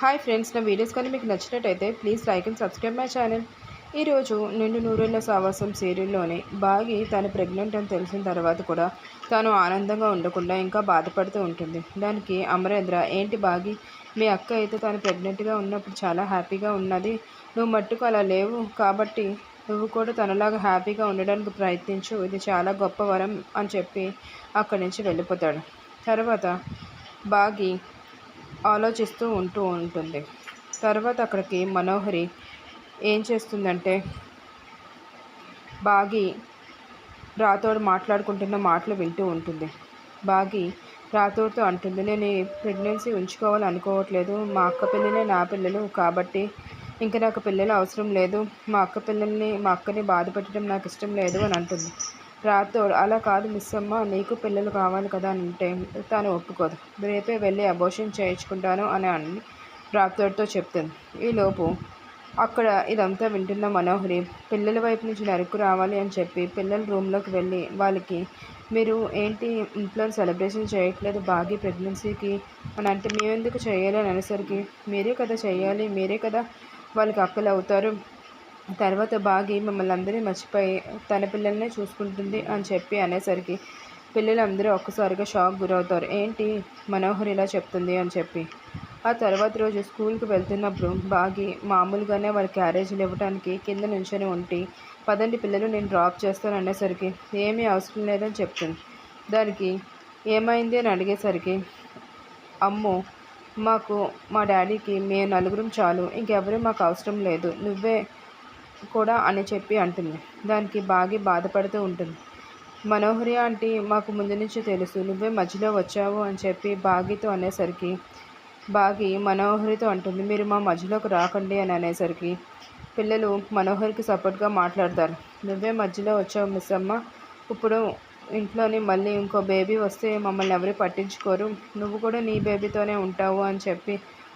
Hi friends నా videos కానీ మీకు నచ్చినట్టయితే please like and subscribe my channel ఈరోజు నిండు నూరేళ్ళ సావాసం సీరియల్లోనే బాగి తను ప్రెగ్నెంట్ అని తెలిసిన తర్వాత కూడా తాను ఆనందంగా ఉండకుండా ఇంకా బాధపడుతూ ఉంటుంది. దానికి అమరేంద్ర ఏంటి బాగి మీ అక్క అయితే తను ప్రెగ్నెంట్గా ఉన్నప్పుడు చాలా హ్యాపీగా ఉన్నది. నువ్వు మట్టుకు అలా లేవు కాబట్టి నువ్వు కూడా తనలాగా హ్యాపీగా ఉండడానికి ప్రయత్నించు. ఇది చాలా గొప్ప వరం అని చెప్పి అక్కడి నుంచి వెళ్ళిపోతాడు. తర్వాత బాగి ఆలోచిస్తూ ఉంటూ ఉంటుంది. తర్వాత అక్కడికి మనోహరి ఏం చేస్తుందంటే బాగి రాతోడు మాట్లాడుకుంటున్న మాటలు వింటూ ఉంటుంది. బాగి రాతోడితో అంటుంది నేను ప్రెగ్నెన్సీ ఉంచుకోవాలి అనుకోవట్లేదు. మా అక్క పిల్లలే నా పిల్లలు కాబట్టి ఇంకా నాకు పిల్లలు అవసరం లేదు. మా అక్క పిల్లల్ని మా అక్కని బాధ పెట్టడం నాకు ఇష్టం లేదు అని అంటుంది. రాతోడు అలా కాదు మిస్సమ్మ నీకు పిల్లలు కావాలి కదా అని అంటే తాను ఒప్పుకోదు. రేపే వెళ్ళి అబోషన్ చేయించుకుంటాను అని అని రాతోడితో చెప్తుంది. ఈలోపు అక్కడ ఇదంతా వింటున్న మనోహరి పిల్లల వైపు నుంచి నరుకు రావాలి అని చెప్పి పిల్లల రూమ్లోకి వెళ్ళి వాళ్ళకి మీరు ఏంటి ఇంట్లో సెలబ్రేషన్ చేయట్లేదు బాగి ప్రెగ్నెన్సీకి అని అంటే మేమెందుకు చేయాలి అనేసరికి మీరే కదా చేయాలి మీరే కదా వాళ్ళకి అక్కలు అవుతారు తర్వాత బాగి మిమ్మల్ని అందరినీ మర్చిపోయి తన పిల్లల్నే చూసుకుంటుంది అని చెప్పి అనేసరికి పిల్లలందరూ ఒక్కసారిగా షాక్ గురవుతారు. ఏంటి మనోహర్ ఇలా చెప్తుంది? అని చెప్పి. ఆ తర్వాత రోజు స్కూల్కి వెళ్తున్నప్పుడు బాగి మామూలుగానే వాళ్ళ క్యారేజీలు ఇవ్వడానికి కింద నుంచొని ఉంటే పదండి పిల్లలు నేను డ్రాప్ చేస్తాను అనేసరికి ఏమీ అవసరం లేదని చెప్తుంది. దానికి ఏమైంది? అని అడిగేసరికి అమ్మో మాకు మా డాడీకి మేము నలుగురం చాలు. ఇంకెవరూ మాకు అవసరం లేదు. నువ్వే కూడా అని చెప్పి అంటుంది. దానికి బాగా బాధపడుతూ ఉంటుంది. మనోహరి ఆంటీ మాకు ముందు నుంచి తెలుసు. నువ్వే మధ్యలో వచ్చావు అని చెప్పి బాగితో అనేసరికి బాగి మనోహరితో అంటుంది. మీరు మా మధ్యలోకి రాకండి అని అనేసరికి పిల్లలు మనోహరికి సపోర్ట్గా మాట్లాడతారు. నువ్వే మధ్యలో వచ్చావు మిస్ అమ్మ. ఇప్పుడు ఇంట్లోని మళ్ళీ ఇంకో బేబీ వస్తే మమ్మల్ని ఎవరు పట్టించుకోరు. నువ్వు కూడా నీ బేబీతోనే ఉంటావు అని చెప్పి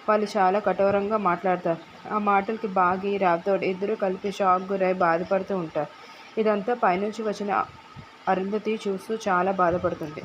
వాళ్ళు చాలా కఠోరంగా మాట్లాడతారు. ఆ మాటలకి బాగి రాతోడు ఇద్దరు కలిపి షాక్ గురై బాధపడుతూ ఉంటారు. ఇదంతా పైనుంచి వచ్చిన అరుంధతి చూస్తూ చాలా బాధపడుతుంది.